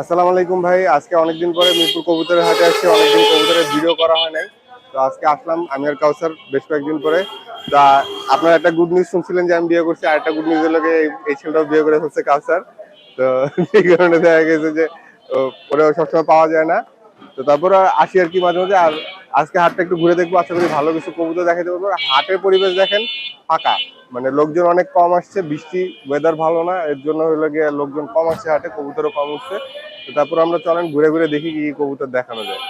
আসসালামু আলাইকুম ভাই। আজকে অনেকদিন পরে মিরপুর কবুতরের হাটে আসছি। অনেকদিন কবুতরের ভিডিও করা হয় নাই। তো আজকে আসলাম আমি আর কাউসার বেশ কয়েকদিন পরে। তা আপনার একটা গুড নিউজ শুনছিলেন যে আমি বিয়ে করছি, আর একটা গুড নিউজের লোকে এই ছেলেটাও বিয়ে করে ফেলছে কাউসার। তো এই কারণে দেখা গেছে যে ওরা সবসময় পাওয়া যায় না। তো তারপর আসি আর কি মাঝে মাঝে, আর আজকে হাটটা একটু ঘুরে দেখব, আশা করি ভালো কিছু কবুতর দেখাতে পারব। হাটের পরিবেশ দেখেন, ফাঁকা। মানে লোকজন অনেক কম আসছে, বৃষ্টি ওয়েদার ভালো না, এর জন্য হলো গিয়ে লোকজন কম আসছে হাটে, কবুতরও কম উঠছে। তো তারপর আমরা চলেন, ঘুরে ঘুরে দেখি কি কবুতর দেখানো যায়।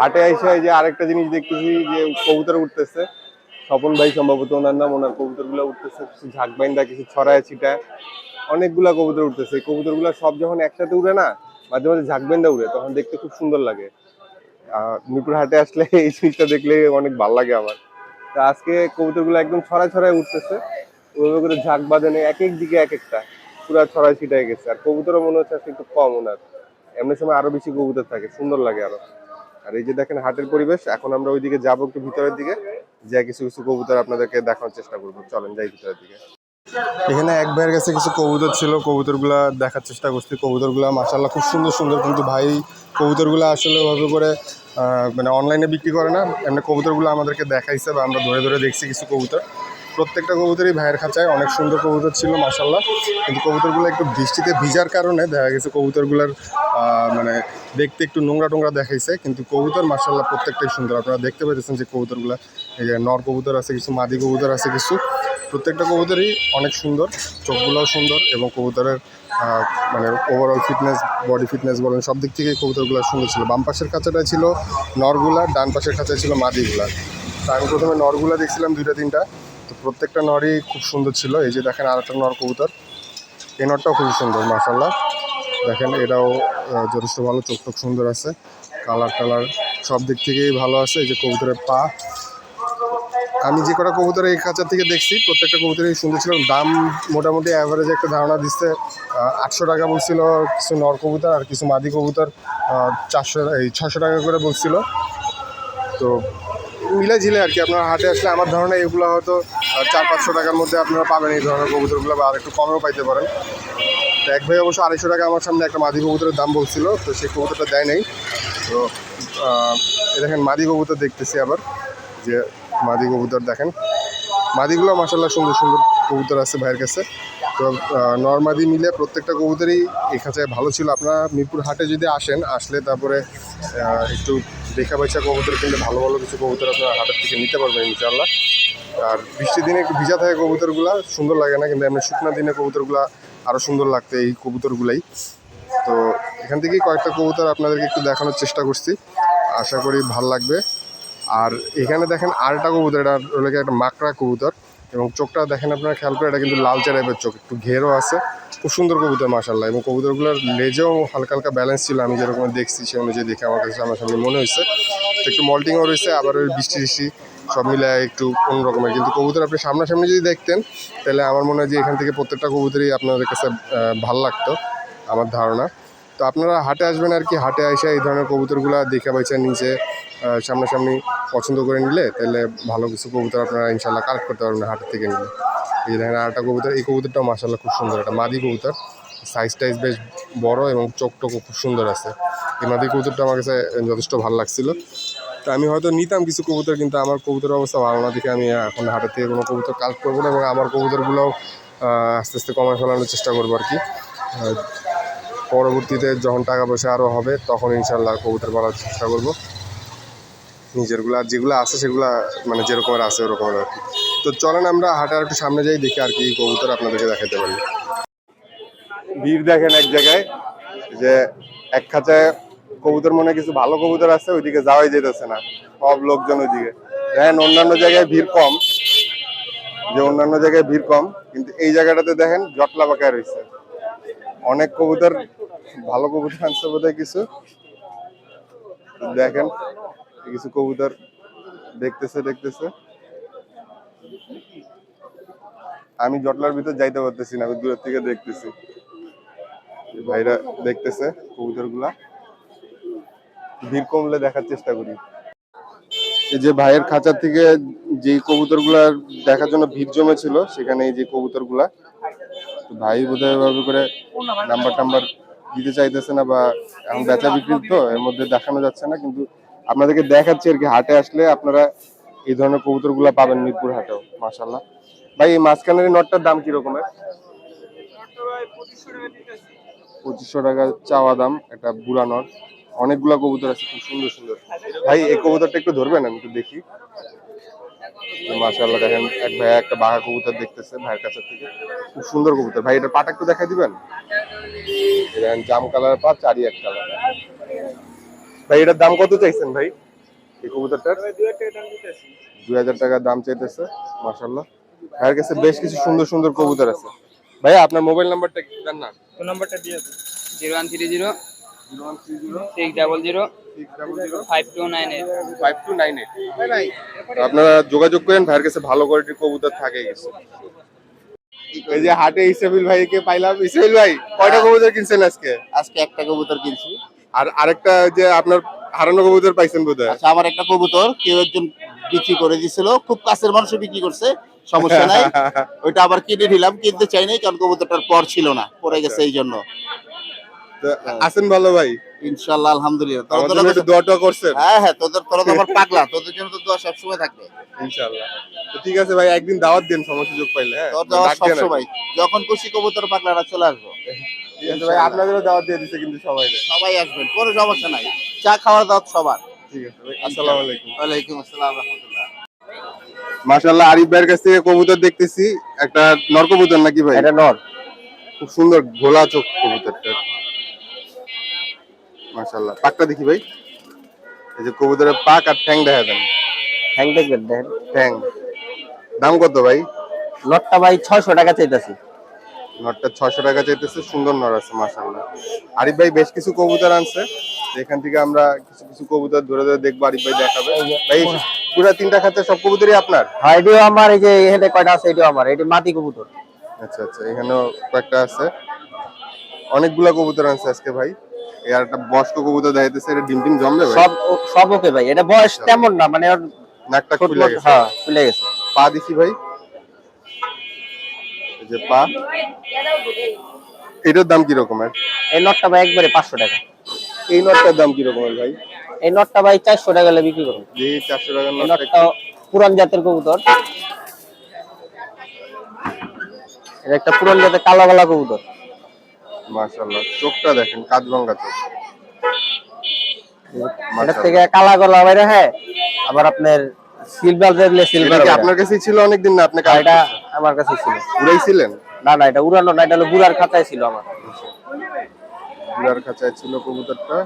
হাটে এসে যে আরেকটা জিনিস দেখতেছি যে কবুতর উঠতেছে। স্বপন ভাই সম্ভবত ওনার নাম, ওনার কবুতরগুলো উঠতেছে, কিছু ঝাঁকবাইন্দা কিছু ছড়ায় ছিটায়। অনেকগুলা কবুতর উঠতেছে। এই কবুতরগুলা সব যখন একসাথে উড়ে না, মাঝে মাঝে ঝাঁকবাইন্দা উড়ে, তখন দেখতে খুব সুন্দর লাগে। মিরপুর হাটে আসলে এই জিনিসটা দেখলে অনেক ভালো লাগে আমার। তা আজকে কবুতরগুলো একদম ছড়ায় ছড়ায় উঠতেছে। ওইভাবে করে ঝাঁক বাঁধানে এক এক দিকে এক একটা, পুরো ছড়ায় ছিটায় গেছে। আর কবুতরও মনে হচ্ছে আজকে একটু কম ওনার। এমনি সময় আরও বেশি কবুতর থাকে, সুন্দর লাগে আরও। আর এই যে দেখেন হাটের পরিবেশ, এখন আমরা ওইদিকে যাব একটু ভিতরের দিকে। যা কিছু কিছু কবুতর আপনাদেরকে দেখানোর চেষ্টা করব। চলেন যাই ভিতরের দিকে। এখানে এক ভাইয়ের কাছে কিছু কবুতর ছিল, কবুতরগুলা দেখার চেষ্টা করছি। কবুতরগুলা মাসাল্লাহ খুব সুন্দর সুন্দর। কিন্তু ভাই কবুতরগুলো আসলে ওভাবে করে মানে অনলাইনে বিক্রি করে না। এমনি কবুতরগুলো আমাদেরকে দেখাইছে বা আমরা ধরে ধরে দেখছি কিছু কবুতর। প্রত্যেকটা কবুতরই ভাইয়ের খাঁচায় অনেক সুন্দর কবুতর ছিল মাসাল্লাহ কিন্তু কবুতরগুলো একটু বৃষ্টিতে ভিজার কারণে দেখা গেছে কবুতরগুলোর মানে দেখতে একটু নোংরা টোংরা দেখাইছে, কিন্তু কবুতর মাসাল্লাহ প্রত্যেকটাই সুন্দর। আপনারা দেখতে পাইতেছেন যে কবুতরগুলো, এই যে নর কবুতর আছে, কিছু মাদি কবুতর আছে, কিছু প্রত্যেকটা কবুতরই অনেক সুন্দর, চোখগুলোও সুন্দর এবং কবুতরের মানে ওভারঅল ফিটনেস বডি ফিটনেস বলেন, সব দিক থেকেই কবুতরগুলো সুন্দর ছিল। বাম পাশের খাঁচাটা ছিল নরগুলা, ডান পাশের খাঁচায় ছিল মাদিগুলা। তো আমি প্রথমে নরগুলা দেখছিলাম দুইটা, তিনটা। তো প্রত্যেকটা নরই খুব সুন্দর ছিল। এই যে দেখেন আর একটা নর কবুতর। এই নরটাও খুব সুন্দর মাসাল্লাহ দেখেন এটাও যথেষ্ট ভালো, চোখ টোক সুন্দর আছে। কালার টালার সব দিক থেকেই ভালো আছে। এই যে কবুতরের পা। আমি যে কটা কবুতর এই খাঁচার থেকে দেখছি, প্রত্যেকটা কবুতরই সুন্দর ছিল। দাম মোটামুটি অ্যাভারেজ একটা ধারণা দিচ্ছে আটশো টাকা বলছিল কিছু নর কবুতর আর কিছু মাদি কবুতর চারশো, এই ছশো টাকা করে বলছিল। তো মিলে ঝিলে আর কি, আপনারা হাটে আসলে আমার ধারণা এগুলো হয়তো চার পাঁচশো টাকার মধ্যে আপনারা পাবেন এই ধরনের কবুতরগুলো বা আর একটু কমেও পাইতে পারেন। তো এক ভাই অবশ্য আড়াইশো টাকা আমার সামনে একটা মাদি কবুতরের দাম বলছিল, তো সেই কবুতরটা দেয় নাই। তো দেখেন মাদি কবুতর দেখতেছি আবার, যে মাদি কবুতর দেখেন। মাদিগুলো মাসাল্লাহ সুন্দর সুন্দর কবুতর আছে ভাইয়ের কাছে। তো নর্মাদি মিলে প্রত্যেকটা কবুতরই এই খাঁচায় ভালো ছিল। আপনারা মিরপুর হাটে যদি আসেন, আসলে তারপরে একটু দেখা পয়সা কবুতর কিনলে ভালো ভালো কিছু কবুতর আপনারা হাটের থেকে নিতে পারবেন ইনশাল্লাহ আর বৃষ্টির দিনে একটু ভিজা থাকে কবুতরগুলা সুন্দর লাগে না, কিন্তু এমনি শুকনা দিনে কবুতরগুলা আরও সুন্দর লাগতো এই কবুতরগুলাই। তো, এখান থেকেই কয়েকটা কবুতর আপনাদেরকে একটু দেখানোর চেষ্টা করছি। আশা করি ভালো লাগবে। আর এখানে দেখেন আরেকটা কবুতর, এটা হলো একটা মাকড়া কবুতর। এবং চোখটা দেখেন আপনারা, খেয়াল করে, এটা কিন্তু লালচে টাইপের চোখ। একটু ঘেরও আছে। খুব সুন্দর কবুতর মাসাল্লাহ এবং কবুতরগুলোর লেজেও হালকা হালকা ব্যালেন্স ছিল, আমি যেরকম দেখছি সে অনুযায়ী দেখে আমার কাছে সামনাসামনি মনে হয়েছে। একটু মল্টিংও রয়েছে, আবার ওই বৃষ্টি বৃষ্টি সব মিলে একটু অন্যরকমের। কিন্তু কবুতর আপনি সামনাসামনি যদি দেখতেন, তাহলে আমার মনে হয় যে এখান থেকে প্রত্যেকটা কবুতরই আপনাদের কাছে ভালো লাগতো, আমার ধারণা। তো আপনারা হাটে আসবেন আর কি, হাটে এসে এই ধরনের কবুতরগুলো দেখে বাইচা নিচে সামনাসামনি পছন্দ করে নিলে তাহলে ভালো কিছু কবুতর আপনারা ইনশাল্লাহ কালেক্ট করতে পারবেন হাটের থেকে নিলে। এই যে দেখেন আরেকটা কবুতর, এই কবুতরটাও মাসাল্লাহ খুব সুন্দর, একটা মাদি কবুতর। সাইজ টাইজ বেশ বড় এবং চোখ টোকও খুব সুন্দর আছে। এই মাদি কবুতরটা আমার কাছে যথেষ্ট ভালো লাগছিল। তো আমি হয়তো নিতাম কিছু কবুতর, কিন্তু আমার কবুতরের অবস্থা ভালো না দেখে আমি এখন হাটের থেকে কোনো কবুতর কালেক্ট করব না এবং আমার কবুতরগুলোও আস্তে আস্তে কমায় ফেলানোর চেষ্টা করব আর কি। পরবর্তীতে যখন টাকা পয়সা আরও হবে, তখন ইনশাল্লাহ কবুতর পালার চেষ্টা করব। নিজেরগুলো, যেগুলো আছে সেগুলো মানে যেরকমের আছে ওরকমের আর কি। তো চলেন আমরা হাটে আর একটু সামনে যাই, দেখি আর কি কবুতর আপনাদেরকে দেখাতে পারি। ভিড় দেখেন এক জায়গায়, যে এক খাঁচায় কবুতর মনে কিছু ভালো কবুতর আছে, ওইদিকে যাওয়াই যেতেছে না। সব লোকজন ওইদিকে। দেখেন অন্যান্য জায়গায় ভিড় কম, যে অন্যান্য জায়গায় ভিড় কম, কিন্তু এই জায়গাটাতে দেখেন জটলা বাঁকায় রয়েছে অনেক কবুতর, ভালো কবুতর আনছে বোধ কিছু। দেখেন, কিছু কবুতর দেখতেছে দেখতেছে। আমি জটলার ভিতর যাইতে পারতেছি না দূরের থেকে দেখতেছি। ভাইরা দেখতেছে কবুতরগুলা ভিড় কমলে দেখার চেষ্টা করি। এই যে ভাইয়ের খাঁচা থেকে যে কবুতর দেখার জন্য ভিড় জমেছিল, সেখানে এই যে কবুতরগুলা ভাই বোধহয় করে নাম্বার টাম্বার দিতে চাইতেছে না বা এখন বেচা বিক্রি তো, এর মধ্যে দেখানো যাচ্ছে না, কিন্তু আপনাদেরকে দেখাচ্ছি আর কি, হাটে আসলে আপনারা এই ধরনের কবুতরগুলা পাবেন মিরপুর হাটেও মাশাল্লাহ ভাই, এই মাঝখানের নটটার দাম কি রকমের? পঁচিশশো টাকা চাওয়া দাম, একটা বুড়া নট। অনেকগুলা কবুতর আছে, খুব সুন্দর সুন্দর। ভাই, এই কবুতরটা একটু ধরবেন, আমি একটু দেখি। মাশাআল্লাহ দেখেন, এক ভাই একটা বাঘা কবুতর দেখতেছে ভাইয়ের কাছে থেকে। খুব সুন্দর কবুতর। ভাই, এটার পাটা একটু দেখাই দিবেন? দেখেন, জাম কালার পা চারি এক কালার ভাই, এটার দাম কত চাইছেন ভাই? এই কবুতরটার? দুই হাজার টাকা দাম চাইতেছে, মাশাআল্লাহ। ভাইয়ের কাছে বেশ কিছু সুন্দর সুন্দর কবুতর আছে। ভাইয়া, আপনার মোবাইল নাম্বারটা দেন না। ফোন নাম্বারটা দিয়ে দিন। Zero one three zero, six double zero nine eight five two nine eight আপনারা যোগাযোগ করেন ভাইয়ের কাছে ভালো কোয়ালিটির কবুতর থাকে গেছে। এই যে হাটে ইসেবিল ভাইকে পাইলাম। ইসেবিল ভাই কয়টা কবুতর কিনছেন আজকে? আজকে একটা কবুতর কিনছি। আর আরেকটা যে আপনার হারানো কবুতর পাইছেন বোধহয়? আচ্ছা আমার একটা কবুতর কেউ একজন বিক্রি করে দিছিল। খুব কাছের মানুষ বিক্রি করছে সমস্যা নাই। ওইটা আবার কিনে নিলাম কিনতে চাই নাই কারণ কবুতরটার পর ছিল না পরে গেছে এই জন্য। আছেন ভালো ভাই? ইনশাল্লাহ আলহামদুলিল্লাহ। তোরা জন্য একটু দোয়া টোয়া করছেন। হ্যাঁ হ্যাঁ তোদের তোরা তো আমার পাগলা তোদের জন্য তো দোয়া সবসময় থাকবে। ইনশাআল্লাহ তো ঠিক আছে ভাই একদিন দাওয়াত দেন সময় সুযোগ পাইলে হ্যাঁ? তোর দেওয়া ডাক দেন আর সবসময়। যখন খুশি কবুতর পাগলারা চলে আসব। ঠিক আছে ভাই আপনাদেরও দাওয়াত দিয়ে দিছে কিন্তু সবাই। সবাই আসবেন কোনো সমস্যা নাই। চা খাওয়ার দাওয়াত সবার। ঠিক আছে ভাই আসসালামু আলাইকুম। ওয়ালাইকুম আসসালাম রহমতুল্লাহ। মাশাআল্লাহ আরিফ ভাইয়ের কাছ থেকে কবুতর দেখতেছি একটা নর কবুতর নাকি ভাই? এটা নর। খুব সুন্দর ঘোলা চোখ কবুতরটা। মাশাআল্লাহ। পাকটা দেখি ভাই। এই যে কবুতরের পাক আর ঠ্যাং দেখা দেন হ্যাং দেখবেন দেখেন। ঠ্যাং। দাম কত ভাই? নটটা ভাই ছয়শো টাকা চাইতেছি। নটটা ছশো টাকা চাইতেছে সুন্দর নর আছে মাশাআল্লাহ। আরিফ ভাই বেশ কিছু কবুতর আনছে। এখান থেকে আমরা কিছু কিছু কবুতর ধরে ধরে দেখব আরিফ ভাই দেখাবে। ভাই পুরা তিনটা খাতে সব কবুতরই আপনার? হ্যাঁ এটিও আমার এই যে এখানে কয়টা আছে এটিও আমার। এটি মাটি কবুতর। আচ্ছা আচ্ছা এখানেও কয়েকটা আছে। অনেকগুলা কবুতর আনছে আজকে ভাই। আর একটা বয়স্ক কবুতর দেখাইতেছে এটা ডিম ডিম জমবে ভাই? সব সব ওকে ভাই এটা বয়স তেমন না মানে ওর নাকটা খুলে গেছে। হ্যাঁ খুলে গেছে। পা দেখি ভাই। এই যে পা। এটার দাম কি রকমের এই নটটা ভাই একবারে পাঁচশো টাকা। এই নটটার দাম কি রকমের ভাই? এই নটটা ভাই চারশো টাকা হলে বিক্রি চারশো টাকার এই নটটা নটটা পুরান জাতের কবুতর। এটা একটা পুরান জাতের কালো কালা কবুতর। মাশাআল্লাহ। চোখটা দেখেন কাজ ভাঙ্গা চোখ এটার থেকে কালা গলা বাইরে হ্যাঁ। আবার আপনার সিলভার দেখলে সিলভার কি আপনার কাছেই ছিল অনেকদিন না? আপনি কাজ এটা আমার কাছে ছিল। উড়াইছিলেন না না এটা উড়ানো না এটা হলো বুড়ার খাতায় ছিল আমার। বুড়ার কাছে ছিল কবুতরটা।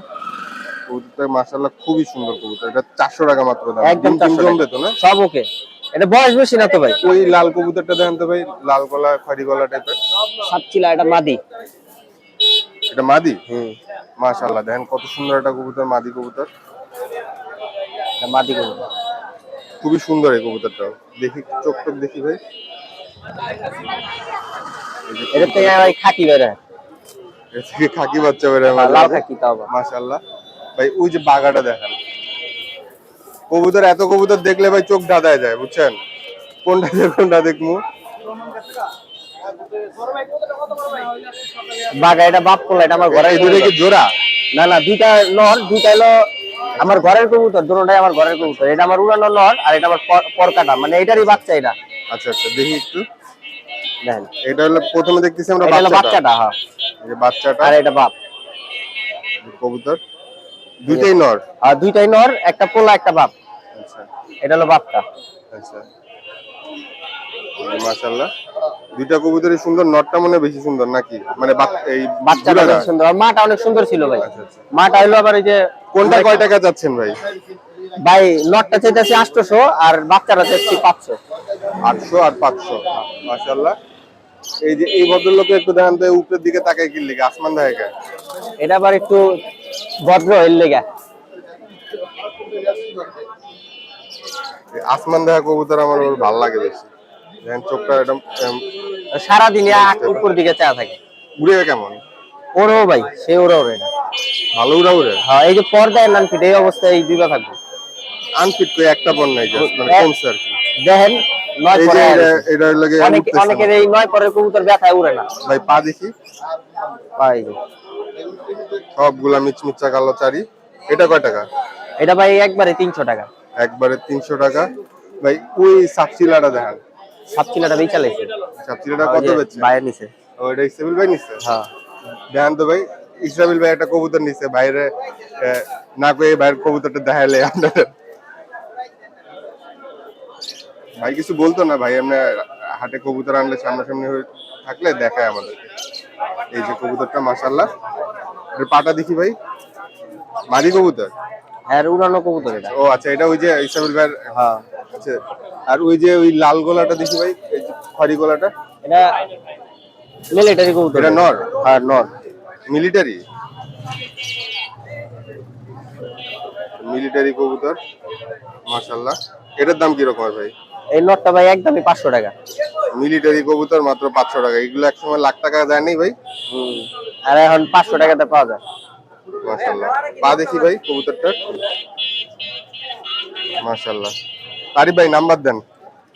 কবুতরটা মাশাআল্লাহ খুবই সুন্দর কবুতর। এটা চারশো টাকা মাত্র দাম। একদম 400 জমবে তো না? সব ওকে। এটা বয়স বেশি না তো ভাই? ওই লাল কবুতরটা দেখেন তো ভাই লাল গলা খড়ি গলা টাইপের সাতচিলা এটা মাদি। এটা মাদি? হুম। মাশাআল্লাহ দেখেন কত সুন্দর একটা কবুতর মাদি কবুতর। মাদি কবুতর। খুবই সুন্দর এই কবুতরটাও দেখি চোখ টোক দেখি ভাই। এটার থেকে ভাই খাকি বের থেকে খাকি বাচ্চা বের লাল খাকি তাও মাশাআল্লাহ। ভাই ওই যে বাগাটা দেখেন। কবুতর এত কবুতর দেখলে ভাই চোখ দাদায় যায় বুঝছেন? কোনটা কোনটা দেখমু এটা বাপ কোলা এটা আমার ঘরের দুটো কি জোড়া? না না দুইটা নর দুইটা হলো আমার ঘরের কবুতর দুটোটাই আমার ঘরের কবুতর। এটা আমার উড়ানো নর আর এটা আমার পরকাটা মানে এটারই বাচ্চা এটা। আচ্ছা আচ্ছা দেখি একটু। দেখেন। এটা হলো প্রথমে দেখতেছি আমরা বাচ্চাটা। হ্যাঁ। এই বাচ্চাটা। আর এটা বাপ। কবুতর। দুইটাই নর। আর দুইটাই নর একটা পোলা একটা বাপ। আচ্ছা। এটা হলো বাপটা। আচ্ছা। মাশাআল্লাহ। দুইটা কবুতরই সুন্দর নটটা মনে বেশি সুন্দর নাকি? মানে এই বাচ্চাটা? সুন্দর। আর মাটা অনেক সুন্দর ছিল ভাই। আচ্ছা, আচ্ছা। মাটা হলো আবার এই যে কোনটা কয় টাকা যাচ্ছেন ভাই? ভাই নটটা চাইতেছি আটশোশো আর বাচ্চাটা চাইছি পাঁচশো। আটশো আর পাঁচশো। মাশাআল্লাহ। এই যে এই ভদ্রলোকে একটু দেখান তো উপরের দিকে তাকায় কি লিখে আসমান দেখা এটা আবার একটু ভদ্র এর লেগা। আসমান দেখা কবুতর আমার ভালো লাগে বেশি। চোখটা একদম এম, সারাদিন উপর দিকে চা থাকে। উড়ে কেমন? ভাই সে ওরে। ভালো উড়া উড়ে? হ্যাঁ এই যে পর্দায় নাম ফিট এই অবস্থায় এই দুইটা থাকবে। আনফিট করে একটা পর নাই মানে কমছে আর কি। দেখেন নয় পরে এটা- এটা লাগে অনেকের এই নয় কবুতর ব্যথায় উড়ে না। ভাই পা দেখি। যে। সবগুলা মিচমিচা কালো চারি এটা কয় টাকা? এটা ভাই একবারে তিনশো টাকা। একবারে তিনশো টাকা। ভাই ওই সাপচিলাটা দেখান। বেই চালাইছে কত বেচছে নিছে ভাই নিচ্ছে হ্যাঁ। দেখান তো ভাই ভাই একটা কবুতর নিচ্ছে বাইরে না কয়ে কবুতরটা দেখাইলে আপনাদের। ভাই কিছু বলতো না ভাই আমরা হাটে কবুতর আনলে সামনাসামনি থাকলে দেখায় আমাদেরকে এই যে কবুতরটা মাসাল্লাহ এর পাটা দেখি ভাই। মাদি কবুতর? হ্যাঁ উড়ানো কবুতর এটা। ও আচ্ছা এটা ওই যে ইসরাবিল ভাইয়ের হ্যাঁ। আচ্ছা আর ওই যে ওই লাল গলাটা দেখি ভাই খড়ি গলাটা। এটা মিলিটারি কবুতর। এটা নর হ্যাঁ নর। মিলিটারি মিলিটারি কবুতর মাশাল্লাহ এটার দাম কীরকম হয় ভাই? এই নটটা ভাই একদমই পাঁচশো টাকা। মিলিটারি কবুতর মাত্র পাঁচশো টাকা। এগুলো একসময় লাখ টাকা দেয় নাই ভাই? আর এখন পাঁচশো টাকাতে পাওয়া যায়। মাশাল্লাহ পা দেখি ভাই কবুতরটা মাশাল্লাহ তারিফ ভাই নাম্বার দেন।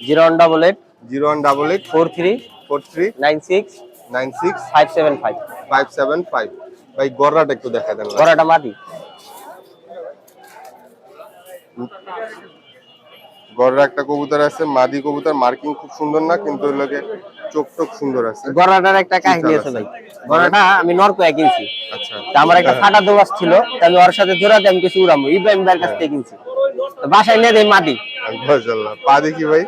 Zero one double eight zero one double eight four three four three nine six nine six five seven five. Five seven five. ভাই গররাটা একটু দেখা দেন। গড়াটা মাদি। গররা একটা কবুতর আছে মাদি কবুতর মার্কিং খুব সুন্দর না কিন্তু ওই লোকে চোখ টোক সুন্দর আছে। গড়াটার একটা কাহিনী আছে ভাই। গড়াটা আমি নরকোয়া কিনছি। আচ্ছা। তা আমার একটা ফাটা দোয়াস ছিল তা আমি ওর সাথে জোড়াতে আমি কিছু উড়াবো ইব্রাহিম ভাইয়ের কাছ থেকে কিনছি। তো বাসায় নিয়ে দেয় মাটি মাশাল্লাহ পা দেখি ভাই।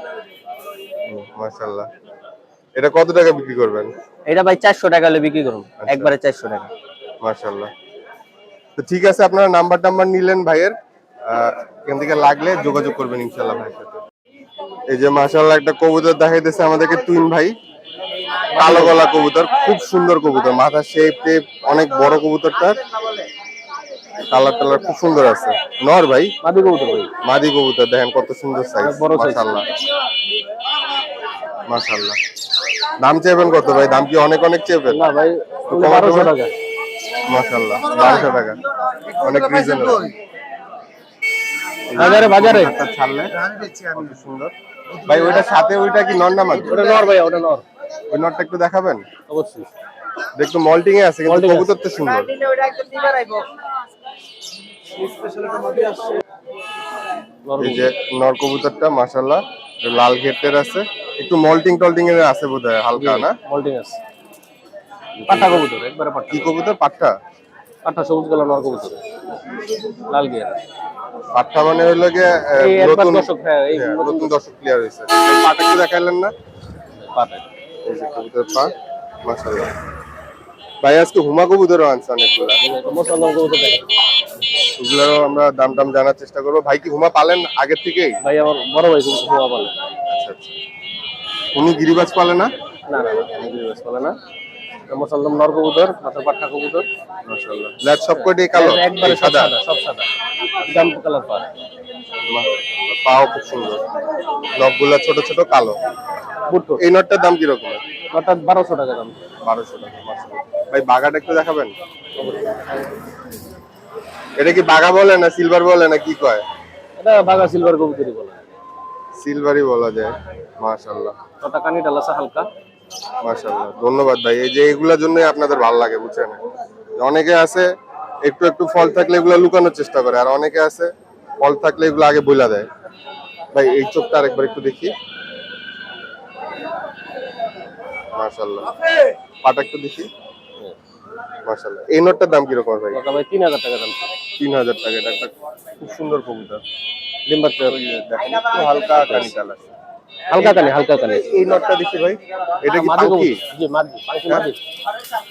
মাশাল্লাহ এটা কত টাকা বিক্রি করবেন? এটা ভাই চারশো টাকা হলে বিক্রি করুন। একবারে চারশো টাকা। মাশাল্লাহ তো ঠিক আছে আপনারা নাম্বার টাম্বার নিলেন ভাইয়ের। এখান থেকে লাগলে যোগাযোগ করবেন ইনশাল্লাহ ভাইয়ের সাথে। এই যে মাশাল্লাহ একটা কবুতর দেখাইতেছে আমাদেরকে তুইন ভাই। কালো গলা কবুতর খুব সুন্দর কবুতর। মাথা শেপ টেপ অনেক বড় কবুতরটা কালার টালার খুব সুন্দর আছে। নর ভাই? মাদি কবুতর ভাই। মাদি কবুতর দেখেন কত সুন্দর সাইজ। মাশাল্লাহ মাশাল্লাহ দাম চাইবেন কত ভাই? দাম কি অনেক অনেক চাইবেন না ভাই বারোশো টাকা। মাশাল্লাহ বারোশো টাকা। অনেক রিজনেবল বাজারে বাজারে। ছাড়লে কত সুন্দর। ভাই ওইটা সাথে ওইটা কি নর নামাজ ওটা নর ভাই ওটা নর। ওই নরটা একটু দেখাবেন? অবশ্যই। একটু মল্টিং এ আছে কিন্তু কবুতর তো সুন্দর। এই যে নর কবুতরটা মাশাল্লাহ লাল ঘেটের আছে। একটু মল্টিং টল্টিং এর আছে বোধহয় হালকা না? মল্টিং আছে। পাঠা কবুতর একবারে পাঠা কি কবুতর। পাঠা পাঠা সবুজ কালার নর কবুতর। লাল গিয়ার। পাঠা মানে গিয়ে একবার নতুন দর্শক, হ্যাঁ, এই হ্যাঁ, নতুন দর্শক। ক্লিয়ার এই পাটা কি দেখাইলেন না? পাঠা এই যে কবুতর পা মাশাল্লাহ ভাই আজকে হুমা কবুতরও আনছে অনেকগুলা। মুসলমান কবুতর দেখেন। ওগুলোরও আমরা দাম টাম জানার চেষ্টা করব। ভাই কি হুমা পালেন আগের থেকেই? ভাই আমার বড় ভাই হওয়া বলে আচ্ছা আচ্ছা। উনি গিরিবাজ পালে না? না না না আমি বিরোধ বলে না। নর কবুতর মাথার কবুতর সব কালো? একবারে সাদা? সব সাদা কালার পা পাও খুব সুন্দর। নখগুলা ছোট ছোট কালো। এই নটটার দাম কীরকম? টাকা দাম। বারোশো টাকা। ভাই বাগাটা একটু দেখাবেন? এটা কি বাগা বলে না সিলভার বলে না কি কয়? এটা বাঘা সিলভার কবুতরই বলে। সিলভারই বলা যায় মাশাল্লাহ ওটা কানি ডালাসা হালকা। মাশাল্লাহ ধন্যবাদ ভাই। এই যে এগুলার জন্যই আপনাদের ভালো লাগে বুঝছেন? অনেকে আছে একটু একটু ফল থাকলে এগুলো লুকানোর চেষ্টা করে আর অনেকে আছে ফল থাকলে এগুলো আগে বইলা দেয়। ভাই এই চোখটা আরেকবার একটু দেখি। মাশাল্লাহ পাটা একটু দেখি। মাশাল্লাহ এই নোটটার দাম কীরকম ভাই? ওটা ভাই তিন হাজার টাকা দাম। তিন হাজার টাকা এটা একটা খুব সুন্দর কবুতর। চেয়ার দেখেন হালকা কানি কালার হালকা কানি হালকা কানি। এই নটটা দেখি ভাই। এটা কি মাদি জি মাদি পাঙ্কি মাদি।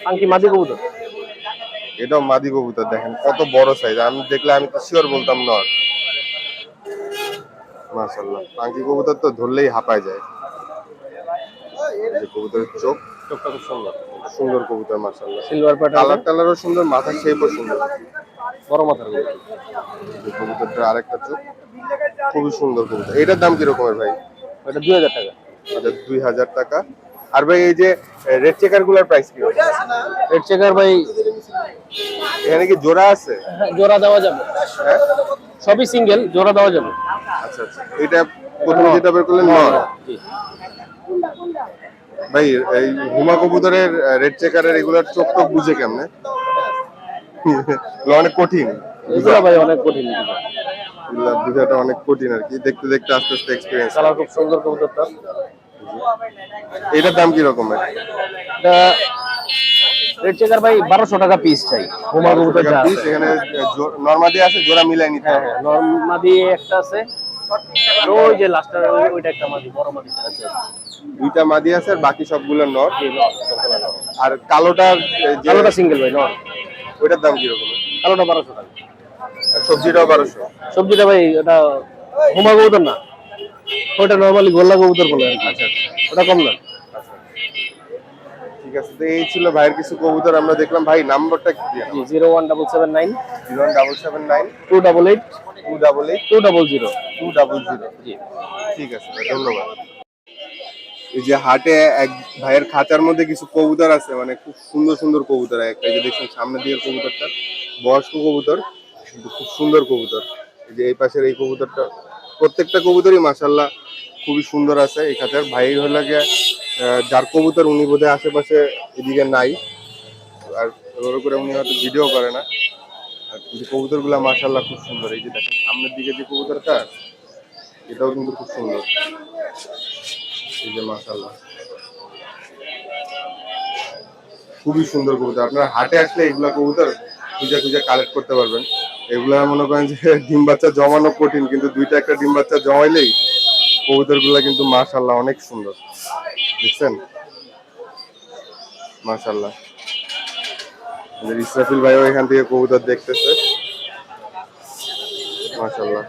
পাঙ্কি মাদি কবুতর। এটাও মাদি কবুতর দেখেন কত বড় সাইজ আমি দেখলে আমি তো শিওর বলতাম না মাশাল্লাহ পাঙ্কি কবুতর তো ধরলেই হাঁপায় যায়। যে কবুতরের চোখ চোখটা খুব সুন্দর। সুন্দর কবুতর মাশাল্লাহ সিলভার প্যাটার্ন কালার টালারও সুন্দর মাথার শেপও সুন্দর। বড় মাথার কবুতর আরেকটা চোখ। খুবই সুন্দর কবুতর। এটার দাম কিরকমের ভাই? ওটা দুই হাজার টাকা। এটা দুই হাজার টাকা। আর ভাই এই যে রেড চেকারগুলার প্রাইস কি? রেড চেকার ভাই এখানে কি জোড়া আছে? হ্যাঁ, জোড়া দেওয়া যাবে। হ্যাঁ? সবই সিঙ্গেল জোড়া দেওয়া যাবে। আচ্ছা আচ্ছা। এটা প্রথমে যেটা বের করলেন নর ভাই এই হুমা কবুতরের রেড চেকারের এগুলার চোখ টোক বুঝে কেমনে? অনেক কঠিন। ভাই অনেক কঠিন। বুঝাটা অনেক কঠিন আর কি। দেখতে দেখতে আস্তে আস্তে এক্সপিরিয়েন্স কালার খুব সুন্দর কবুতরটা এটার দাম কি রকমের এটা রেড চেকার ভাই বারোশো টাকা পিস চাই। হোমা কবুতর যা পিস আছে। এখানে নর্মাদি আছে জোড়া মিলাই নিতে হ্যাঁ হ্যাঁ একটা আছে। আর ওই যে লাস্টার ওইটা একটা মাদি বড় মাদি আছে। দুইটা মাদি আছে আর বাকি সবগুলো নর নর। আর কালোটা সিঙ্গেল ভাই নর ওইটার দাম কি রকমের কালোটা বারোশো টাকা। আর সবজিটাও বারোশো। সবজিটা ভাই ওটা হোমা কবুতর না? ওটা নর্মালি গোল্লা কবুতর বলে আচ্ছা আচ্ছা। ওটা কম না? ঠিক আছে তো এই ছিল ভাইয়ের কিছু কবুতর আমরা দেখলাম। ভাই নাম্বারটা কি জি zero one double seven nine. Zero double seven nine. Two double eight. Two double eight. Two double zero. Two double zero. জি। ঠিক আছে ধন্যবাদ। এই যে হাটে এক ভাইয়ের খাঁচার মধ্যে কিছু কবুতর আছে মানে খুব সুন্দর সুন্দর কবুতর একটা যে দেখছেন সামনের দিকের কবুতরটা, বয়স্ক কবুতর খুব সুন্দর কবুতর। এই যে এই পাশের এই কবুতরটা, প্রত্যেকটা কবুতরই মাসাল্লাহ খুবই সুন্দর আছে, এই খাঁচার ভাই হলো গিয়ে যার কবুতর উনি বোধহয় আশেপাশে এদিকে নাই, আর ওর করে উনি হয়তো ভিডিও করে না। আর কিন্তু কবুতরগুলো মাসাল্লাহ খুব সুন্দর, এই যে দেখেন সামনের দিকে যে কবুতরটা, এটাও কিন্তু খুব সুন্দর। খুবই সুন্দর কবুতর। আপনারা হাটে আসলে এগুলা কবুতর খুঁজে খুঁজে কালেক্ট করতে পারবেন। এগুলা মনে করেন যে ডিম বাচ্চা জমানো কঠিন, কিন্তু দুইটা একটা ডিম বাচ্চা জমাইলেই কবুতরগুলা কিন্তু মাশাল্লাহ অনেক সুন্দর। দেখছেন? যে ইসরাফিল ভাইও এখান থেকে কবুতর দেখতেছে। মাশাল্লাহ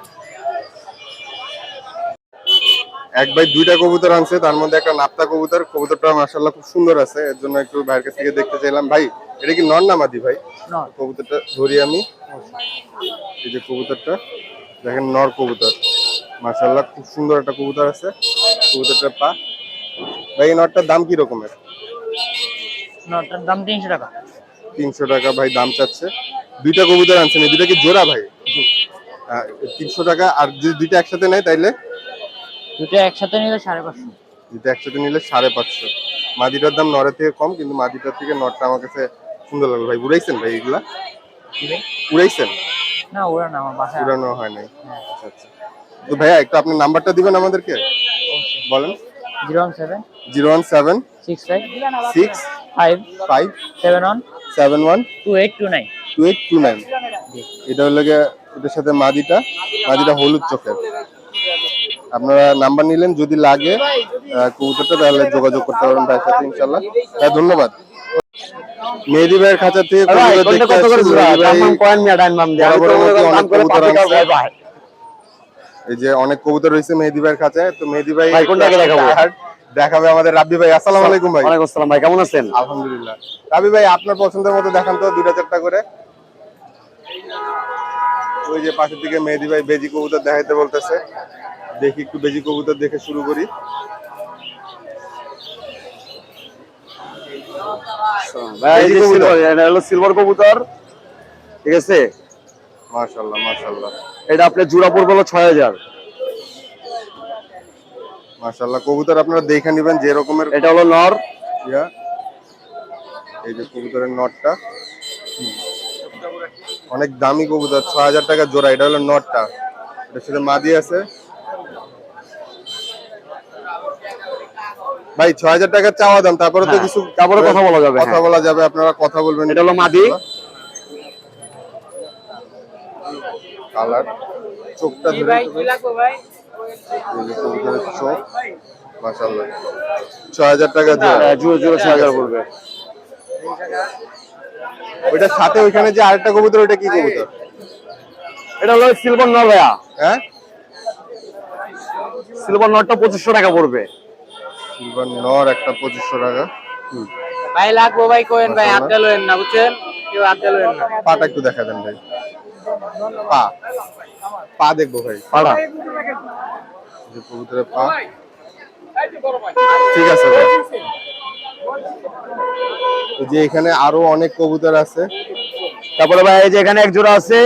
এক ভাই দুইটা কবুতর আনছে তার মধ্যে একটা নাপ্তা কবুতর। কবুতরটা মার্শাল্লাহ খুব সুন্দর আছে এর জন্য একটু ভাইয়ের কাছ থেকে দেখতে চাইলাম। ভাই এটা কি নর নামাদি ভাই? কবুতরটা ধরি আমি। এই যে কবুতরটা দেখেন নর কবুতর। মার্শাল্লাহ খুব সুন্দর একটা কবুতর আছে কবুতরটার পা। ভাই এই নরটার দাম কি রকমের? নটার দাম তিনশো টাকা। তিনশো টাকা ভাই দাম চাচ্ছে। দুইটা কবুতর আনছেন এই দুইটা কি জোড়া ভাই? তিনশো টাকা আর যদি দুইটা একসাথে নেয় তাইলে? দুটো একসাথে নিলে সাড়ে পাঁচশো। দুটো একসাথে নিলে সাড়ে পাঁচশো। মাদিটার দাম নরের থেকে কম কিন্তু মাদিটার থেকে নটটা আমার কাছে সুন্দর লাগল। ভাই উড়াইছেন ভাই এগুলা? উড়াইছেন? না ওরা না আমার বাসায় উড়ানো হয় নাই। আচ্ছা আচ্ছা। তো ভাইয়া একটু আপনার নাম্বারটা দিবেন আমাদেরকে? বলেন। Zero one seven zero one seven six five six five five seven one seven one two eight two nine. Two eight two nine. এটা হলো গিয়ে এটার সাথে মাদিটা মাদিটা হলুদ চোখের। আপনারা নাম্বার নিলেন যদি লাগে কবুতরটা তাহলে যোগাযোগ করতে পারবেন ভাইয়ের সাথে ইনশাল্লাহ হ্যাঁ ধন্যবাদ। মেহেদি ভাইয়ের খাঁচা থেকে অনেক কবুতর আনছে। ভাই ভাই। এই যে অনেক কবুতর রয়েছে মেহেদি ভাইয়ের তো মেহেদি ভাই দেখাবো? আমাদের রাব্বি ভাই। আসসালামু আলাইকুম ভাই। ওয়ালাইকুম আসসালাম ভাই কেমন আছেন? আলহামদুলিল্লাহ। রাবি ভাই আপনার পছন্দের মতো দেখান তো দুইটা চারটা করে। ওই যে পাশের দিকে মেহেদি ভাই বেজি কবুতর দেখাইতে বলতেছে। দেখি একটু বেজি কবুতর দেখে শুরু করি। সিলভার এটা হলো সিলভার কবুতর। ঠিক আছে? মাশাআল্লাহ এটা আপনার জোড়া পড়বে হলো ছয় হাজার। কবুতর আপনারা দেখে নেবেন যে রকমের এটা হলো নর। ইয়া। এই যে কবুতরের নটটা। অনেক দামি কবুতর ছ হাজার টাকা জোড়া এটা হলো নটটা। এটার সাথে মাদি আছে। ভাই ছ হাজার টাকা চাওয়া দাম তারপরে তো হ্যাঁ, কিছু তারপরে কথা বলা যাবে, কথা হ্যাঁ। বলা যাবে আপনারা কথা বলবেন। এটা হলো মাদি। কালার চোখটা ধরে চোখ মাশাআল্লাহ। ছ হাজার টাকা জোড়া হ্যাঁ, জোড়া ছয় হাজার পড়বে। ওইটার সাথে ওইখানে যে আরেকটা কবুতর ওইটা কি কবুতর? এটা হলো সিলভার নর ভাইয়া। হ্যাঁ? সিলভার নরটা পঁচিশশো টাকা পড়বে। সিলভার নর একটা পঁচিশশো টাকা। ভাই লাগবো ভাই কোয়েন ভাই। আড্ডা লোয়েন না বুঝছেন? কেউ আড্ডা লোয়েন না। পাটা একটু দেখা দেন ভাই। পা। পা দেখব ভাই। পাড়া। এই যে কবুতরের পা। ঠিক আছে ভাই। এই যে এখানে আরও অনেক কবুতর আছে। তারপরে ভাই এই যে এখানে এক জোড়া আছে।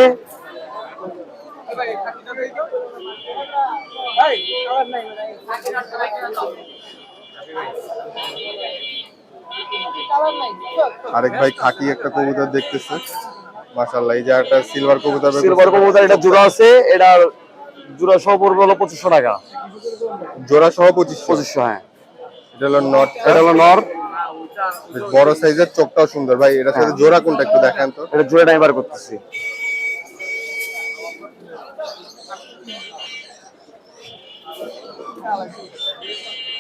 আরেক ভাই খাকি একটা কবুতর দেখতেছে। মাশাআল্লাহ এই যে একটা সিলভার কবুতর বের সিলভার। কবুতর এটা জোড়া আছে এটা জোড়া সহ পড়বে হলো পঁচিশশো টাকা। জোড়া সহ পঁচিশ পঁচিশশো হ্যাঁ। এটা হলো নট এটা হলো নর বড় সাইজের চোখটাও সুন্দর। ভাই এটার সাথে জোড়া কোনটা একটু দেখান তো। এটা জোড়াটা এবার করতেছি।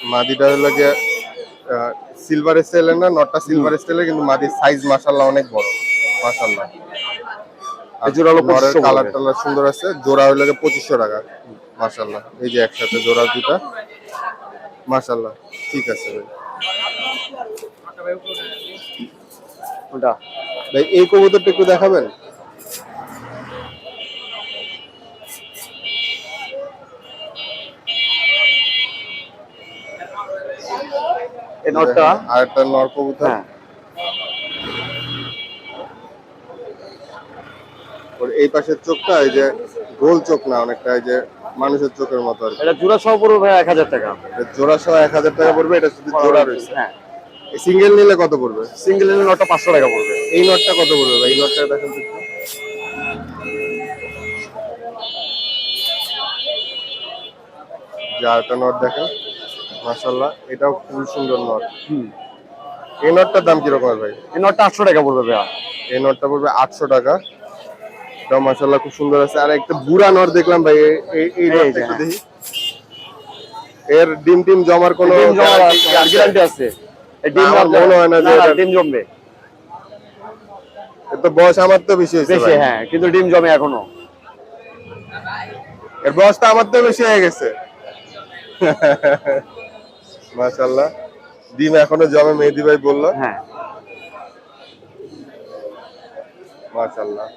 মাদিটা হলো গিয়ে সিলভার স্টাইলের না নটটা সিলভার স্টাইলের কিন্তু মাদির সাইজ মাশাআল্লাহ অনেক বড়। 2500 কালার টালার সুন্দর আছে জোড়া পঁচিশশো টাকা। মাশাআল্লাহ। এই যে একসাথে জোড়া দুটা। মাশাআল্লাহ। ঠিক আছে ভাই। ভাই এই কবুতরটা একটু দেখাবেন? এই নটটা? আর একটা নর কবুতর। হ্যাঁ। ওর এই পাশের চোখটা এই যে গোল চোখ না অনেকটা এই যে মানুষের চোখের মতো আর এটা জোড়া সহ পড়বে ভাই এক হাজার টাকা। জোড়া সহ এক হাজার টাকা পড়বে এটা শুধু জোড়া রয়েছে। হ্যাঁ। সিঙ্গেল নিলে কত পড়বে? সিঙ্গেল নটটা পাঁচশো টাকা পড়বে। এই নটটা কত পড়বে ভাই? এই নটটা দেখেন তো একটু। যে আরেকটা নট দেখেন। মাশাল্লাহ এটাও খুবই সুন্দর নট হুম এই নটটার দাম কীরকম ভাই? এই নটটা আটশো টাকা পড়বে ভাইয়া। এই নটটা পড়বে আটশো টাকা। এটাও মাশাল্লাহ খুব সুন্দর আছে। আর একটা বুড়া নট দেখলাম ভাই এই- এই নটটা হ্যাঁ। দেখি। এর ডিম টিম জমার কোনো? গ্যারান্টি আছে। এই ডিম মনে হয় না যে এটা- ডিম জমবে। এর তো বয়স আমার তো বেশি হয়েছে বেশি হ্যাঁ কিন্তু ডিম জমে এখনও। এর বয়সটা আমার তো বেশি হয়ে গেছে। মাশাল্লাহ ডিম এখনও জমে মেহেদি ভাই বলল। হ্যাঁ। মাশাল্লাহ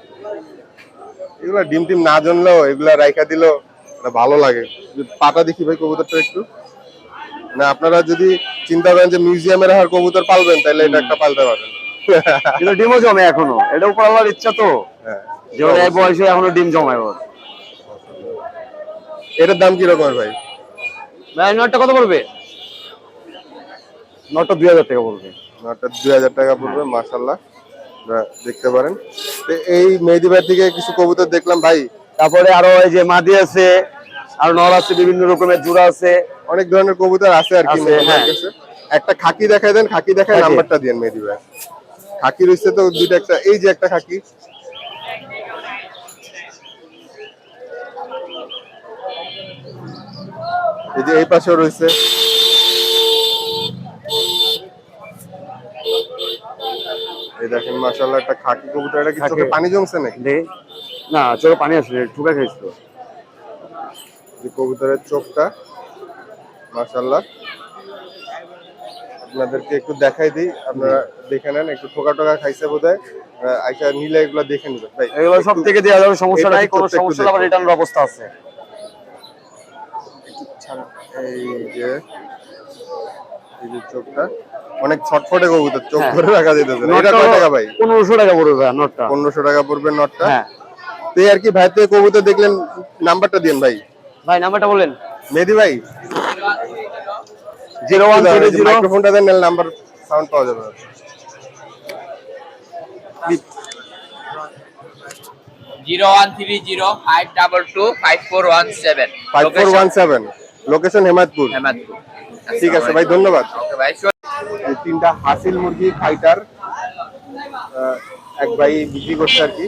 এগুলা ডিম টিম না জমলেও এগুলা রাইখা দিলেও ভালো লাগে। পাটা দেখি ভাই কবুতরটা একটু। না আপনারা যদি চিন্তা করেন যে মিউজিয়ামে রাখার কবুতর পালবেন তাহলে এটা একটা পালতে পারেন কিন্তু ডিমও জমে এখনও। এটা উপর আল্লাহর ইচ্ছা তো। হ্যাঁ যে ওর এই বয়সে এখনও ডিম জমায় ওর। এটার দাম কি রকমের ভাই? ভাই নটটা কত পড়বে নটটা দুই হাজার টাকা পড়বে। নটা দুই হাজার টাকা পড়বে মাশাল্লাহ আপনারা দেখতে পারেন। এই মেহেদি ভাই থেকে কিছু কবুতর দেখলাম ভাই। তারপরে আরও এই যে মাদি আছে আর নর আছে বিভিন্ন রকমের জোড়া আছে। অনেক ধরনের কবুতর আছে আর কি হ্যাঁ। একটা খাকি দেখাই দেন খাকি দেখায় নাম্বারটা দিয়েন মেহেদি ভাই খাকি রয়েছে তো দুইটা একটা এই যে একটা খাকি। এই যে এই পাশেও রয়েছে। এই দেখেন মাশাআল্লাহ একটা খাকি কবুতর এটা কি চোখে পানি জমছে নাকি? না চলো পানি আসলে ঠুকা খাইছিল। যে কবুতরের চোখটা মাশাল্লাহ আপনাদেরকে একটু দেখাই দিই আপনারা দেখে নেন একটু ঠোকা টোকা খাইছে বোধ হয় আইসা নিলে এগুলো দেখে নেবেন। ভাই এগুলো সব থেকে দেওয়া যাবে সমস্যা নাই কোনো সমস্যা আবার দেখো। রিটার্নের অবস্থা আছে। এই যে এই যে চোখটা। অনেক ছটফটে কবুতর চোখ। ধরে রাখা যেতেছে এটা নটটা টাকা ভাই? পনেরোশো টাকা পড়বে ভাই নটটা। পনেরোশো টাকা পড়বে নটটা। হ্যাঁ। তো আর কি ভাই থেকে কবুতর দেখলেন নাম্বারটা দিন ভাই। ভাই নাম্বারটা বলেন। মেহেদি ভাই? জিরো ওয়ান থ্রি জিরো মাইক্রোফোনটা দেন নাম্বার সাউন্ড পাওয়া যাবে। Zero one three zero five double two five four one seven. Five four one seven location Hemayetpur Hemadpur ঠিক আছে ভাই ধন্যবাদ। তিনটা হাসিল মুরগি ফাইটার এক ভাই বিক্রি করছে আর কি।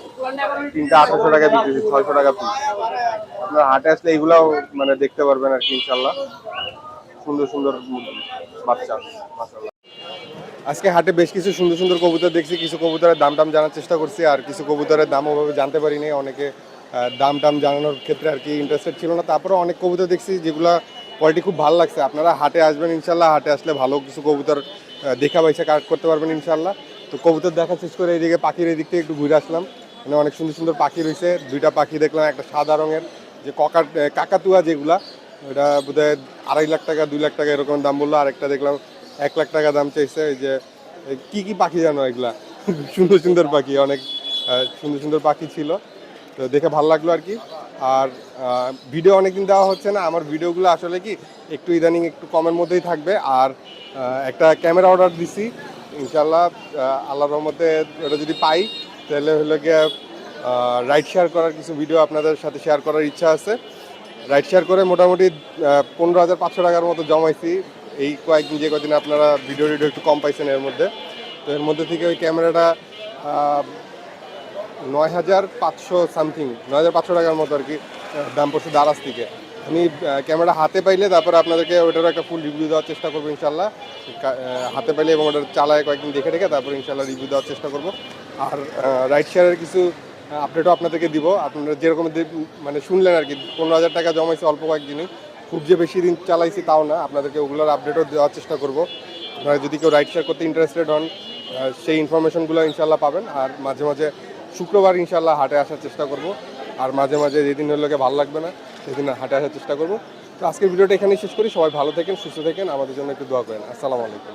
তিনটা আঠারোশো টাকা বিক্রি ছয়শো টাকা পিস আপনার হাটে আসলে এগুলাও মানে দেখতে পারবেন আর কি ইনশাল্লাহ সুন্দর সুন্দর মুরগি বাচ্চা মাশাআল্লাহ। আজকে হাটে বেশ কিছু সুন্দর সুন্দর কবুতর দেখছি কিছু কবুতরের দাম টাম জানার চেষ্টা করছি আর কিছু কবুতরের দাম ওভাবে জানতে পারিনি। অনেকে দাম টাম জানানোর ক্ষেত্রে আর কি ইন্টারেস্টেড ছিল না। তারপরে অনেক কবুতর দেখছি যেগুলা কোয়ালিটি খুব ভালো লাগছে। আপনারা হাটে আসবেন, ইনশাল্লাহ। হাটে আসলে ভালো কিছু কবুতর দেখা পাইছে, কালেক্ট করতে পারবেন, ইনশাল্লাহ। তো কবুতর দেখা শেষ করে এইদিকে পাখির এদিক থেকে একটু ঘুরে আসলাম। মানে অনেক সুন্দর সুন্দর পাখি রয়েছে। দুইটা পাখি দেখলাম, একটা সাদা রঙের, যে ককা কাকাতুয়া যেগুলা ওটা বোধহয় আড়াই লাখ টাকা, দুই লাখ টাকা এরকম দাম বলল। আরেকটা দেখলাম, এক লাখ টাকা দাম চাইছে। এই যে কি কি পাখি জানো এগুলা? সুন্দর সুন্দর পাখি, অনেক সুন্দর সুন্দর পাখি ছিল। তো দেখে ভালো লাগল আর কি। আর ভিডিও অনেকদিন দেওয়া হচ্ছে না। আমার ভিডিওগুলো আসলে কি একটু ইদানিং একটু কমের মধ্যেই থাকবে। আর একটা ক্যামেরা অর্ডার দিছি। ইনশাল্লাহ আহ, আল্লাহর রহমতে ওটা যদি পাই তাহলে হলো গিয়ে রাইড শেয়ার করার কিছু ভিডিও আপনাদের সাথে শেয়ার করার ইচ্ছা আছে। রাইড শেয়ার করে মোটামুটি পনেরো হাজার পাঁচশো টাকার মতো জমাইছি। এই কয়েকদিন যে কদিন আপনারা ভিডিও টিডিও একটু কম পাইছেন এর মধ্যে। তো এর মধ্যে থেকে ওই ক্যামেরাটা নয় হাজার পাঁচশো সামথিং নয় হাজার পাঁচশো টাকার মতো আর কি দাম পড়ছে দারাজ থেকে। আমি ক্যামেরা হাতে পাইলে তারপর আপনাদেরকে ওটারও একটা ফুল রিভিউ দেওয়ার চেষ্টা করব ইনশাল্লাহ হাতে পাইলে এবং ওটা চালায় কয়েকদিন দেখে দেখে তারপর ইনশাল্লাহ রিভিউ দেওয়ার চেষ্টা করব। আর রাইড শেয়ারের কিছু আপডেটও আপনাদেরকে দিব। আপনারা যেরকম মানে শুনলেন আর কি, পনেরো হাজার টাকা জমাইছে অল্প কয়েকদিনই খুব যে বেশি দিন চালাইছি তাও না, আপনাদেরকে ওগুলোর আপডেটও দেওয়ার চেষ্টা করব। আপনারা যদি কেউ রাইড শেয়ার করতে ইন্টারেস্টেড হন সেই ইনফরমেশনগুলো ইনশাল্লাহ পাবেন। আর মাঝে মাঝে শুক্রবার ইনশাল্লাহ হাটে আসার চেষ্টা করব। আর মাঝে মাঝে যেদিন লোকে ভালো লাগবে না সেদিন হাটে আসার চেষ্টা করব। তো আজকের ভিডিওটা এখানেই শেষ করি। সবাই ভালো থাকেন, সুস্থ থাকেন। আমাদের জন্য একটু দোয়া করেন। আসসালামু আলাইকুম।